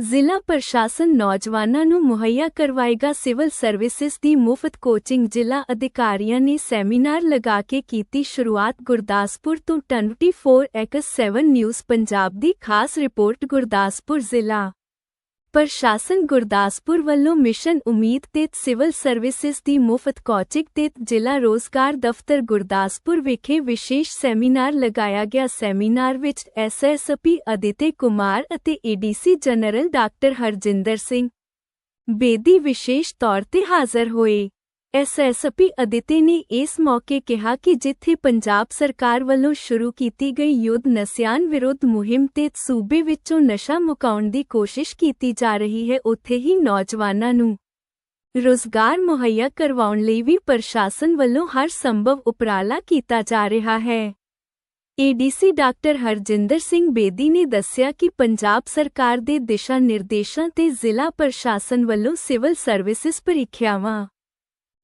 ਜ਼ਿਲ੍ਹਾ ਪ੍ਰਸ਼ਾਸਨ ਨੌਜਵਾਨਾਂ ਨੂੰ ਮੁਹੱਈਆ ਕਰਵਾਏਗਾ ਸਿਵਲ ਸਰਵਿਸਿਜ਼ ਦੀ ਮੁਫਤ ਕੋਚਿੰਗ। ਜ਼ਿਲ੍ਹਾ ਅਧਿਕਾਰੀਆਂ ਨੇ ਸੈਮੀਨਾਰ ਲਗਾ ਕੇ ਕੀਤੀ ਸ਼ੁਰੂਆਤ ਗੁਰਦਾਸਪੁਰ ਤੋਂ 24x7 ਨਿਊਜ਼ ਪੰਜਾਬ ਦੀ ਖਾਸ ਰਿਪੋਰਟ ਗੁਰਦਾਸਪੁਰ ਜ਼ਿਲ੍ਹਾ। ਪ੍ਰਸ਼ਾਸਨ ਗੁਰਦਾਸਪੁਰ ਵੱਲੋਂ ਮਿਸ਼ਨ ਉਮੀਦ ਤੇ ਸਿਵਲ ਸਰਵਿਸਿਜ਼ ਦੀ ਮੁਫਤ ਕੋਚਿੰਗ ਤੇ ਜ਼ਿਲ੍ਹਾ ਰੋਜ਼ਗਾਰ ਦਫ਼ਤਰ ਗੁਰਦਾਸਪੁਰ ਵਿਖੇ ਵਿਸ਼ੇਸ਼ ਸੈਮੀਨਾਰ ਲਗਾਇਆ ਗਿਆ। ਸੈਮੀਨਾਰ ਵਿੱਚ ਐਸਐਸਪੀ ਅਦਿਤੇ ਕੁਮਾਰ ਅਤੇ ADC general doctor Harjinder Singh Bedi ਵਿਸ਼ੇਸ਼ ਤੌਰ ਤੇ ਹਾਜ਼ਰ ਹੋਏ। ਐਸਐਸਪੀ ਅਦਿਤੀ ਨੇ ਇਸ ਮੌਕੇ ਕਿਹਾ ਕਿ ਜਿੱਥੇ ਪੰਜਾਬ ਸਰਕਾਰ ਵੱਲੋਂ ਸ਼ੁਰੂ ਕੀਤੀ ਗਈ ਯੁੱਧ ਨਸ਼ਿਆਂ ਵਿਰੁੱਧ ਮੁਹਿੰਮ ਤੇ ਸੂਬੇ ਵਿੱਚੋਂ ਨਸ਼ਾ ਮੁਕਾਉਣ ਦੀ ਕੋਸ਼ਿਸ਼ ਕੀਤੀ ਜਾ ਰਹੀ ਹੈ, ਉੱਥੇ ਹੀ ਨੌਜਵਾਨਾਂ ਨੂੰ ਰੋਜ਼ਗਾਰ ਮੁਹੱਈਆ ਕਰਵਾਉਣ ਲਈ ਵੀ ਪ੍ਰਸ਼ਾਸਨ ਵੱਲੋਂ ਹਰ ਸੰਭਵ ਉਪਰਾਲਾ ਕੀਤਾ ਜਾ ਰਿਹਾ ਹੈ। ਏਡੀਸੀ ਡਾਕਟਰ ਹਰਜਿੰਦਰ ਸਿੰਘ ਬੇਦੀ ਨੇ ਦੱਸਿਆ ਕਿ ਪੰਜਾਬ ਸਰਕਾਰ ਦੇ ਦਿਸ਼ਾ ਨਿਰਦੇਸ਼ਾਂ ਤੇ ਜ਼ਿਲ੍ਹਾ ਪ੍ਰਸ਼ਾਸਨ ਵੱਲੋਂ ਸਿਵਲ ਸਰਵਿਸਿਜ਼ ਪ੍ਰੀਖਿਆਵਾਂ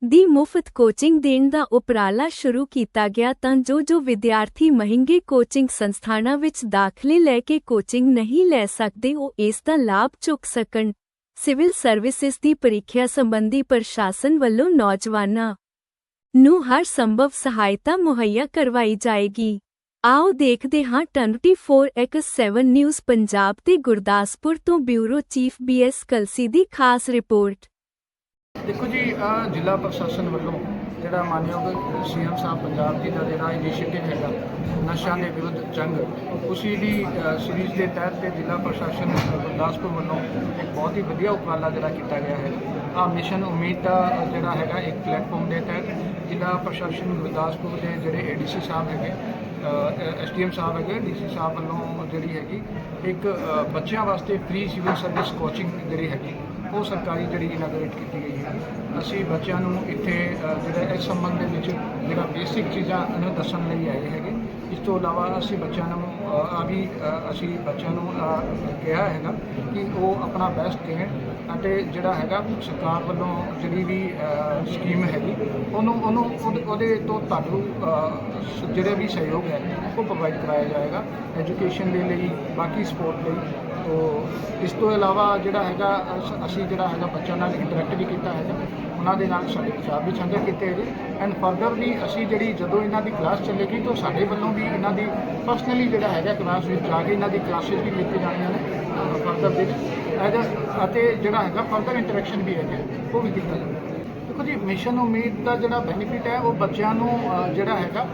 ਦੀ ਮੁਫਤ ਕੋਚਿੰਗ ਦੇਣ ਦਾ ਉਪਰਾਲਾ ਸ਼ੁਰੂ ਕੀਤਾ ਗਿਆ ਤਾਂ ਜੋ ਜੋ ਵਿਦਿਆਰਥੀ ਮਹਿੰਗੇ ਕੋਚਿੰਗ ਸੰਸਥਾਨਾਂ ਵਿੱਚ ਦਾਖਲੇ ਲੈ ਕੇ ਕੋਚਿੰਗ ਨਹੀਂ ਲੈ ਸਕਦੇ ਉਹ ਇਸ ਦਾ ਲਾਭ ਚੁੱਕ ਸਕਣ। ਸਿਵਲ ਸਰਵਿਸਿਜ਼ ਦੀ ਪ੍ਰੀਖਿਆ ਸੰਬੰਧੀ ਪ੍ਰਸ਼ਾਸਨ ਵੱਲੋਂ ਨੌਜਵਾਨਾਂ ਨੂੰ ਹਰ ਸੰਭਵ ਸਹਾਇਤਾ ਮੁਹੱਈਆ ਕਰਵਾਈ ਜਾਏਗੀ। ਆਓ ਦੇਖਦੇ ਹਾਂ 24x7 ਨਿਊਜ਼ ਪੰਜਾਬ ਤੇ ਗੁਰਦਾਸਪੁਰ ਤੋਂ ਬਿਊਰੋ ਚੀਫ ਬੀਐਸ ਕਲਸੀ ਦੀ ਖਾਸ ਰਿਪੋਰਟ। ਦੇਖੋ ਜੀ ਅਹ ਜ਼ਿਲ੍ਹਾ ਪ੍ਰਸ਼ਾਸਨ ਵੱਲੋਂ ਜਿਹੜਾ ਮਾਨਯੋਗ ਸੀਐਮ ਸਾਹਿਬ ਪੰਜਾਬ ਜੀ ਦਾ ਜਿਹੜਾ ਇਨੀਸ਼ੀਏਟਿਵ ਹੈਗਾ ਨਸ਼ਿਆਂ ਦੇ ਵਿਰੁੱਧ ਜੰਗ ਉਸੇ ਦੀ ਅਹ, ਸੀਰੀਜ਼ ਦੇ ਤਹਿਤ ਤੇ ਜ਼ਿਲ੍ਹਾ ਪ੍ਰਸ਼ਾਸਨ ਗੁਰਦਾਸਪੁਰ ਵੱਲੋਂ ਇੱਕ ਬਹੁਤ ਹੀ ਵਧੀਆ ਉਪਰਾਲਾ ਜਿਹੜਾ ਕੀਤਾ ਗਿਆ ਹੈ। ਆ ਮਿਸ਼ਨ ਉਮੀਦ ਦਾ ਜਿਹੜਾ ਹੈਗਾ ਇੱਕ ਪਲੇਟਫਾਰਮ ਦੇ ਤਹਿਤ ਜ਼ਿਲ੍ਹਾ ਪ੍ਰਸ਼ਾਸਨ ਗੁਰਦਾਸਪੁਰ ਦੇ ਜਿਹੜੇ ਏਡੀਸੀ ਸਾਹਿਬ ਹੈਗੇ ਐਸਡੀਐਮ ਸਾਹਿਬ ਹੈਗੇ ਡੀਸੀ ਸਾਹਿਬ ਵੱਲੋਂ ਜਿਹੜੀ ਹੈਗੀ ਇੱਕ ਬੱਚਿਆਂ ਵਾਸਤੇ ਫ੍ਰੀ ਸਿਵਲ ਸਰਵਿਸ ਕੋਚਿੰਗ ਜਿਹੜੀ ਹੈਗੀ ਉਹ ਸਰਕਾਰੀ ਜਿਹੜੀ ਇਨਾਗਰੇਟ ਕੀਤੀ ਗਈ ਹੈ। ਅਸੀਂ ਬੱਚਿਆਂ ਨੂੰ ਇੱਥੇ ਜਿਹੜਾ ਇਸ ਸੰਬੰਧ ਦੇ ਵਿੱਚ ਜਿਹੜਾ ਬੇਸਿਕ ਚੀਜ਼ਾਂ ਨੂੰ ਦੱਸਣ ਲਈ ਆਏ ਹੈਗੇ। ਇਸ ਤੋਂ ਇਲਾਵਾ ਅਸੀਂ ਬੱਚਿਆਂ ਨੂੰ ਆ ਵੀ ਅਸੀਂ ਬੱਚਿਆਂ ਨੂੰ ਕਿਹਾ ਹੈਗਾ ਕਿ ਉਹ ਆਪਣਾ ਬੈਸਟ ਦੇਣ ਅਤੇ ਜਿਹੜਾ ਹੈਗਾ ਸਰਕਾਰ ਵੱਲੋਂ ਜਿਹੜੀ ਵੀ ਸਕੀਮ ਹੈਗੀ, ਉਹਨੂੰ ਉਹਨੂੰ, ਉਹਦੇ- ਉਹਦੇ ਤੋਂ ਤੁਹਾਨੂੰ ਜਿਹੜੇ ਵੀ ਸਹਿਯੋਗ ਹੈ, ਉਹ ਪ੍ਰੋਵਾਈਡ ਕਰਾਇਆ ਜਾਏਗਾ। ਐਜੂਕੇਸ਼ਨ ਦੇ ਲਈ, ਬਾਕੀ ਸਪੋਰਟ ਲਈ ਤੋ ਇਸ ਤੋਂ ਇਲਾਵਾ ਜਿਹੜਾ ਹੈਗਾ ਅਸ- ਅਸੀਂ ਜਿਹੜਾ ਹੈਗਾ ਬੱਚਿਆਂ ਨਾਲ ਇੰਟਰੈਕਟ ਵੀ ਕੀਤਾ ਹੈਗਾ ਉਹਨਾਂ ਦੇ ਨਾਲ ਸਾਡੇ ਵਿਚਾਰ ਵੀ ਸਾਂਝੇ ਕੀਤੇ ਹੈਗੇ ਐਂਡ ਫਰਦਰ ਵੀ ਅਸੀਂ ਜਿਹੜੀ ਜਦੋਂ ਇਹਨਾਂ ਦੀ ਕਲਾਸ ਚੱਲੇਗੀ ਤਾਂ ਸਾਡੇ ਵੱਲੋਂ ਵੀ ਇਹਨਾਂ ਦੀ ਪਰਸਨਲੀ ਜਿਹੜਾ ਹੈਗਾ ਕਲਾਸ ਵਿੱਚ ਜਾ ਕੇ ਇਹਨਾਂ ਦੀ ਕਲਾਸਿਸ ਵੀ ਲਿੱਤੀ ਜਾਣੀਆਂ ਨੇ ਫਰਦਰ ਦੇ ਵਿੱਚ ਐਜ- ਅਤੇ ਜਿਹੜਾ ਹੈਗਾ ਫਰਦਰ ਇੰਟਰੈਕਸ਼ਨ ਵੀ ਹੈਗਾ ਉਹ ਵੀ ਕੀਤਾ ਜਾਵੇ। ਦੇਖੋ ਜੀ ਮਿਸ਼ਨ ਉਮੀਦ ਦਾ ਜਿਹੜਾ ਬੈਨੀਫਿਟ ਹੈ ਉਹ ਬੱਚਿਆਂ ਨੂੰ ਅ, ਜਿਹੜਾ ਹੈਗਾ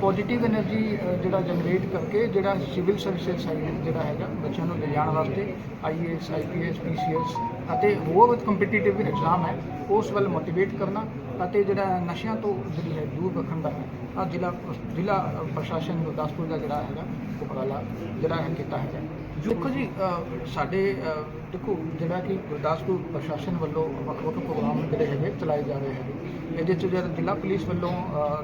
ਪੋਜ਼ਿਟਿਵ એનર્ਜੀ ਜਿਹੜਾ ਜਨਰੇਟ ਕਰਕੇ ਜਿਹੜਾ ਸਿਵਲ ਸਰਵਿਸ ਸਾਈਡ ਜਿਹੜਾ ਹੈਗਾ ਬੱਚਿਆਂ ਨੂੰ ਲਿਜਾਣ ਵਾਸਤੇ ਆਈਏਐਸ ਆਈਪੀਐਸ ਪੀਸੀਐਸ ਅਤੇ ਹੋਰ ਕੰਪੀਟੀਟਿਵ ਐਗਜ਼ਾਮ ਹੈ ਉਸ ਵੱਲ ਮੋਟੀਵੇਟ ਕਰਨਾ ਅਤੇ ਜਿਹੜਾ ਨਸ਼ਿਆਂ ਤੋਂ ਜਿਹੜੀ ਹੈ ਦੂਰ ਰੱਖਣ ਦਾ ਆ ਜ਼ਿਲ੍ਹਾ ਜ਼ਿਲ੍ਹਾ ਪ੍ਰਸ਼ਾਸਨ ਗੁਰਦਾਸਪੁਰ ਦਾ ਜਿਹੜਾ ਹੈਗਾ ਉਪਰਾਲਾ ਜਿਹੜਾ ਹੈ ਕੀਤਾ ਹੈਗਾ। ਦੇਖੋ ਜੀ ਸਾਡੇ ਦੇਖੋ ਜਿਹੜਾ ਕਿ ਗੁਰਦਾਸਪੁਰ ਪ੍ਰਸ਼ਾਸਨ ਵੱਲੋਂ ਵੱਖ ਵੱਖ ਪ੍ਰੋਗਰਾਮ ਜਿਹੜੇ ਹੈਗੇ ਚਲਾਏ ਜਾ ਰਹੇ ਹੈਗੇ। ਇਹਦੇ 'ਚ ਜਦ ਜ਼ਿਲ੍ਹਾ ਪੁਲਿਸ ਵੱਲੋਂ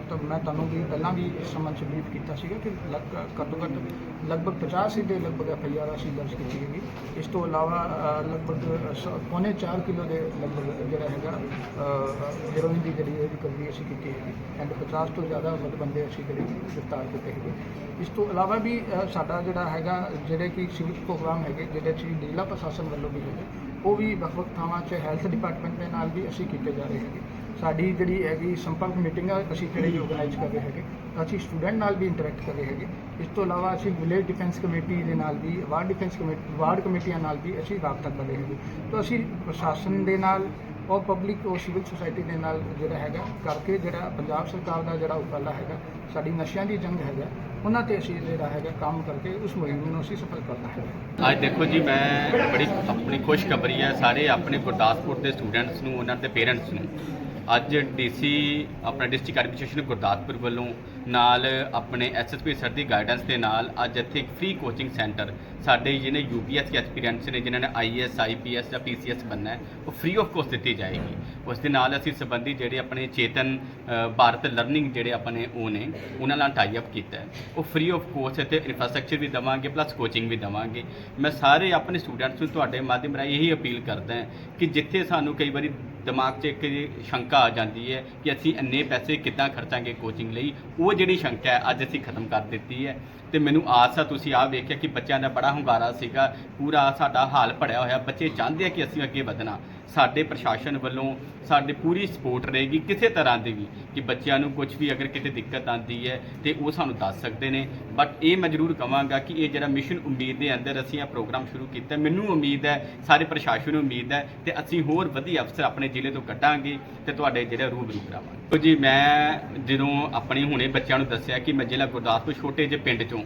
ਤਾਂ ਮੈਂ ਤੁਹਾਨੂੰ ਵੀ ਪਹਿਲਾਂ ਵੀ ਇਸ ਸੰਬੰਧ 'ਚ ਬਰੀਫ ਕੀਤਾ ਸੀਗਾ ਕਿ ਲਗ, ਘੱਟੋ ਘੱਟ ਲਗਭਗ 50 ਦੇ ਲਗਭਗ ਐਫ ਆਈ ਆਰ ਅਸੀਂ ਦਰਜ ਕੀਤੀ ਹੈਗੀ। ਇਸ ਤੋਂ ਇਲਾਵਾ ਲਗਭਗ ਸ- ਪੌਣੇ 4 ਕਿਲੋ ਦੇ ਲਗਭਗ ਜਿਹੜਾ ਹੈਗਾ ਹੈਰੋਇਨ ਦੀ ਜਿਹੜੀ ਹੈ ਰਿਕਵਰੀ ਅਸੀਂ ਕੀਤੀ ਹੈਗੀ ਐਂਡ 50 ਤੋਂ ਜ਼ਿਆਦਾ ਵੱਧ ਬੰਦੇ ਅਸੀਂ ਜਿਹੜੇ ਗ੍ਰਿਫਤਾਰ ਕੀਤੇ ਹੈਗੇ। ਇਸ ਤੋਂ ਇਲਾਵਾ ਵੀ ਸਾਡਾ ਜਿਹੜਾ ਹੈਗਾ, ਜਿਹੜੇ ਕਿ ਸਿਵਲ ਪ੍ਰੋਗਰਾਮ ਹੈਗੇ, ਜਿਹਦੇ ਚ ਜ਼ਿਲ੍ਹਾ ਪ੍ਰਸ਼ਾਸਨ ਵੱਲੋਂ ਵੀ ਹੈਗੇ ਉਹ ਵੀ ਵੱਖ ਵੱਖ ਥਾਵਾਂ 'ਚ ਹੈਲਥ ਡਿਪਾਰਟਮੈਂਟ ਦੇ ਨਾਲ ਵੀ ਅਸੀਂ ਕੀਤੇ ਜਾ ਰਹੇ ਹੈਗੇ। ਸਾਡੀ ਜਿਹੜੀ ਹੈਗੀ ਸੰਪਰਕ ਮੀਟਿੰਗ ਆ ਅਸੀਂ ਜਿਹੜੀ ਆਰਗੇਨਾਈਜ਼ ਕਰ ਰਹੇ ਹੈਗੇ ਅਸੀਂ ਸਟੂਡੈਂਟ ਨਾਲ ਵੀ ਇੰਟਰੈਕਟ ਕਰ ਰਹੇ ਹੈਗੇ। ਇਸ ਤੋਂ ਇਲਾਵਾ ਅਸੀਂ ਵਿਲੇਜ ਡਿਫੈਂਸ ਕਮੇਟੀ ਦੇ ਨਾਲ ਵੀ ਵਾਰਡ ਡਿਫੈਂਸ ਕਮੇਟੀ ਵਾਰਡ ਕਮੇਟੀਆਂ ਨਾਲ ਵੀ ਅਸੀਂ ਰਾਬਤਾ ਕਰ ਰਹੇ ਹੈਗੇ। ਤਾਂ ਅਸੀਂ ਪ੍ਰਸ਼ਾਸਨ ਦੇ ਨਾਲ ਔਰ ਪਬਲਿਕ ਔਰ ਸਿਵਲ ਸੁਸਾਇਟੀ ਦੇ ਨਾਲ ਜਿਹੜਾ ਹੈਗਾ, ਕਰਕੇ ਜਿਹੜਾ ਪੰਜਾਬ ਸਰਕਾਰ ਦਾ ਜਿਹੜਾ ਉਪਰਾਲਾ ਹੈਗਾ, ਸਾਡੀ ਨਸ਼ਿਆਂ ਦੀ ਜੰਗ ਹੈਗਾ, ਉਹਨਾਂ ਤੇ ਅਸੀਂ ਜਿਹੜਾ ਹੈਗਾ ਕੰਮ ਕਰਕੇ ਉਸ ਮੁਹਿੰਮ ਨੂੰ ਅਸੀਂ ਸਫਲ ਕਰਨਾ ਹੈ। ਅੱਜ ਦੇਖੋ ਜੀ, ਮੈਂ ਬੜੀ ਆਪਣੀ ਖੁਸ਼ਖਬਰੀ ਹੈ, ਸਾਰੇ ਆਪਣੇ ਗੁਰਦਾਸਪੁਰ ਦੇ ਸਟੂਡੈਂਟਸ ਨੂੰ, ਉਹਨਾਂ ਦੇ ਪੇਰੈਂਟਸ ਨੂੰ ਅੱਜ ਡੀਸੀ ਆਪਣਾ ਡਿਸਟ੍ਰਿਕਟ ਐਡਮਿਨਿਸਟ੍ਰੇਸ਼ਨ ਗੁਰਦਾਸਪੁਰ ਵੱਲੋਂ ਨਾਲ ਆਪਣੇ ਐਸਐਸਪੀ ਸਰ ਦੀ ਗਾਈਡੈਂਸ ਦੇ ਨਾਲ ਅੱਜ ਇੱਥੇ ਇੱਕ ਫ੍ਰੀ ਕੋਚਿੰਗ ਸੈਂਟਰ ਸਾਡੇ ਜਿਹਨੇ ਯੂਪੀਐਸ ਦੇ ਐਕਸਪੀਰੀਅੰਸ ਨੇ ਜਿਨ੍ਹਾਂ ਨੇ ਆਈਐਸ ਆਈਪੀਐਸ ਜਾਂ ਪੀਸੀਐਸ ਬਣਨਾ ਹੈ, ਉਹ ਫ੍ਰੀ ਆਫ ਕੋਸਟ ਦਿੱਤੀ ਜਾਏਗੀ। ਉਸ ਦੇ ਨਾਲ ਅਸੀਂ ਸੰਬੰਧੀ ਜਿਹੜੇ ਆਪਣੇ ਚੇਤਨ ਭਾਰਤ ਲਰਨਿੰਗ ਜਿਹੜੇ ਆਪਣੇ ਉਹ ਨੇ, ਉਹਨਾਂ ਨਾਲ ਟਾਈ ਅਪ ਕੀਤਾ ਹੈ। ਉਹ ਫ੍ਰੀ ਆਫ ਕੋਸਟ ਤੇ ਇਨਫਰਾਸਟ੍ਰਕਚਰ ਵੀ ਦਵਾਂਗੇ ਪਲੱਸ ਕੋਚਿੰਗ ਵੀ ਦਵਾਂਗੇ। ਮੈਂ ਸਾਰੇ ਆਪਣੇ ਸਟੂਡੈਂਟਸ ਨੂੰ ਤੁਹਾਡੇ ਮਾਧਿਅਮ ਰਾਹੀਂ ਇਹੀ ਅਪੀਲ ਕਰਦਾ ਹਾਂ ਕਿ ਜਿੱਥੇ ਸਾਨੂੰ ਕਈ ਵਾਰੀ ਦਿਮਾਗ 'ਚ ਇੱਕ ਸ਼ੰਕਾ ਆ ਜਾਂਦੀ ਹੈ ਕਿ ਅਸੀਂ ਇੰਨੇ ਪੈਸੇ ਕਿੱਦਾਂ ਖਰਚਾਂਗੇ ਕੋਚਿੰਗ ਲਈ? ਉਹ ਜਿਹੜੀ ਸ਼ੰਕਾ ਹੈ, ਅੱਜ ਅਸੀਂ ਖਤਮ ਕਰ ਦਿੱਤੀ ਹੈ। ਤੇ ਮੈਨੂੰ ਆਸ ਆ, ਤੁਸੀਂ ਆਹ ਵੇਖਿਆ ਕਿ ਬੱਚਿਆਂ ਦਾ ਬੜਾ ਹੁੰਗਾਰਾ ਸੀਗਾ, ਪੂਰਾ ਸਾਡਾ ਹਾਲ ਭੜਿਆ ਹੋਇਆ। ਬੱਚੇ ਚਾਹੁੰਦੇ ਆ ਕਿ ਅਸੀਂ ਅੱਗੇ ਵਧਣਾ। ਸਾਡੇ ਪ੍ਰਸ਼ਾਸਨ ਵੱਲੋਂ, ਸਾਡੇ ਪੂਰੀ ਸਪੋਰਟ ਰਹੇਗੀ ਕਿਸੇ ਤਰ੍ਹਾਂ ਦੀ ਵੀ, ਕਿ ਬੱਚਿਆਂ ਨੂੰ ਕੁਝ ਵੀ ਅਗਰ ਕਿਤੇ ਦਿੱਕਤ ਆਉਂਦੀ ਹੈ ਤੇ ਉਹ ਸਾਨੂੰ ਦੱਸ ਸਕਦੇ ਨੇ। ਬਟ ਇਹ ਮੈਂ ਜ਼ਰੂਰ ਕਹਾਂਗਾ ਕਿ ਇਹ ਜਿਹੜਾ ਮਿਸ਼ਨ ਉਮੀਦ ਦੇ ਅੰਦਰ ਅਸੀਂ ਇਹ ਪ੍ਰੋਗਰਾਮ ਸ਼ੁਰੂ ਕੀਤਾ, ਮੈਨੂੰ ਉਮੀਦ ਹੈ, ਸਾਰੇ ਪ੍ਰਸ਼ਾਸਨ ਨੂੰ ਉਮੀਦ ਹੈ ਤੇ ਅਸੀਂ ਹੋਰ ਵਧੀਆ ਅਫਸਰ ਆਪਣੇ ਜ਼ਿਲ੍ਹੇ ਤੋਂ ਕੱਢਾਂਗੇ ਤੇ ਤੁਹਾਡੇ ਜਿਹੜੇ ਰੂਬਰੂ ਕਰਾਵਾਂਗੇ। ਜੀ, ਮੈਂ ਜਦੋਂ ਆਪਣੇ ਹੁਣੇ ਬੱਚਿਆਂ ਨੂੰ ਦੱਸਿਆ ਕਿ ਮੈਂ ਜ਼ਿਲ੍ਹਾ ਗੁਰਦਾਸਪੁਰ ਛੋਟੇ ਜਿਹੇ ਪਿੰਡ ਚੋਂ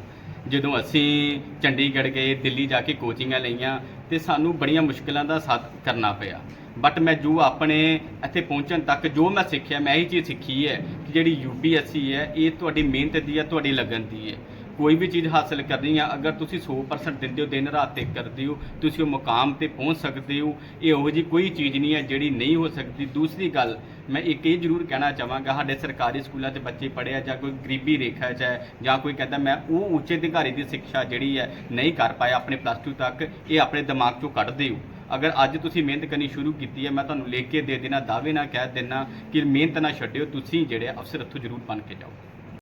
ਜਦੋਂ ਅਸੀਂ ਚੰਡੀਗੜ੍ਹ ਗਏ, ਦਿੱਲੀ ਜਾ ਕੇ ਕੋਚਿੰਗਾਂ ਲਈਆਂ ਤੇ ਸਾਨੂੰ ਬੜੀਆਂ ਮੁਸ਼ਕਲਾਂ ਦਾ ਸਾਥ ਕਰਨਾ ਪਿਆ। ਬਟ ਮੈਂ ਜੋ ਆਪਣੇ ਇੱਥੇ ਪਹੁੰਚਣ ਤੱਕ ਜੋ ਮੈਂ ਸਿੱਖਿਆ, ਮੈਂ ਇਹ ਚੀਜ਼ ਸਿੱਖੀ ਹੈ ਕਿ ਜਿਹੜੀ ਯੂਪੀਐਸਸੀ ਹੈ, ਇਹ ਤੁਹਾਡੀ ਮਿਹਨਤ ਦੀ ਹੈ, ਤੁਹਾਡੀ ਲਗਨ ਦੀ ਹੈ। ਕੋਈ ਵੀ ਚੀਜ਼ ਹਾਸਲ ਕਰਨੀ ਆ, ਅਗਰ ਤੁਸੀਂ 100% ਦਿੰਦੇ ਹੋ, ਦਿਨ ਰਾਤ 'ਤੇ ਕਰਦੇ ਹੋ, ਤੁਸੀਂ ਉਹ ਮੁਕਾਮ ਤੇ ਪਹੁੰਚ ਸਕਦੇ ਹੋ, ਇਹ ਉਹੋ ਜੀ ਕੋਈ ਚੀਜ਼ ਨਹੀਂ ਹੈ ਜਿਹੜੀ ਨਹੀਂ ਹੋ ਸਕਦੀ। ਦੂਸਰੀ ਗੱਲ, ਮੈਂ ਇੱਕ ਇਹ ਜ਼ਰੂਰ ਕਹਿਣਾ ਚਾਹਾਂਗਾ, ਸਾਡੇ ਸਰਕਾਰੀ ਸਕੂਲਾਂ 'ਚ ਬੱਚੇ ਪੜ੍ਹਿਆ ਜਾਂ ਕੋਈ ਗਰੀਬੀ ਰੇਖਾ 'ਚ ਹੈ ਜਾਂ ਕੋਈ ਕਹਿੰਦਾ ਮੈਂ ਉਹ ਉੱਚੇ ਅਧਿਕਾਰੀ ਦੀ ਸਿੱਖਿਆ ਜਿਹੜੀ ਹੈ ਨਹੀਂ ਕਰ ਪਾਇਆ ਆਪਣੇ ਪਲੱਸ 2 ਤੱਕ, ਇਹ ਆਪਣੇ ਦਿਮਾਗ 'ਚੋਂ ਕੱਢ ਦਿਓ ਅਗਰ ਅੱਜ ਤੁਸੀਂ ਮਿਹਨਤ ਕਰਨੀ ਸ਼ੁਰੂ ਕੀਤੀ ਹੈ, ਮੈਂ ਤੁਹਾਨੂੰ ਲਿਖ ਕੇ ਦੇ ਦੇਣਾ ਦਾਅਵੇ ਨਾਲ ਕਹਿ ਦੇਣਾ ਕਿ ਮਿਹਨਤ ਨਾ ਛੱਡਿਓ, ਤੁਸੀਂ ਜਿਹੜੇ ਅਫਸਰ ਇੱਥੋਂ ਜ਼ਰੂਰ ਬਣ ਕੇ ਜਾਓ।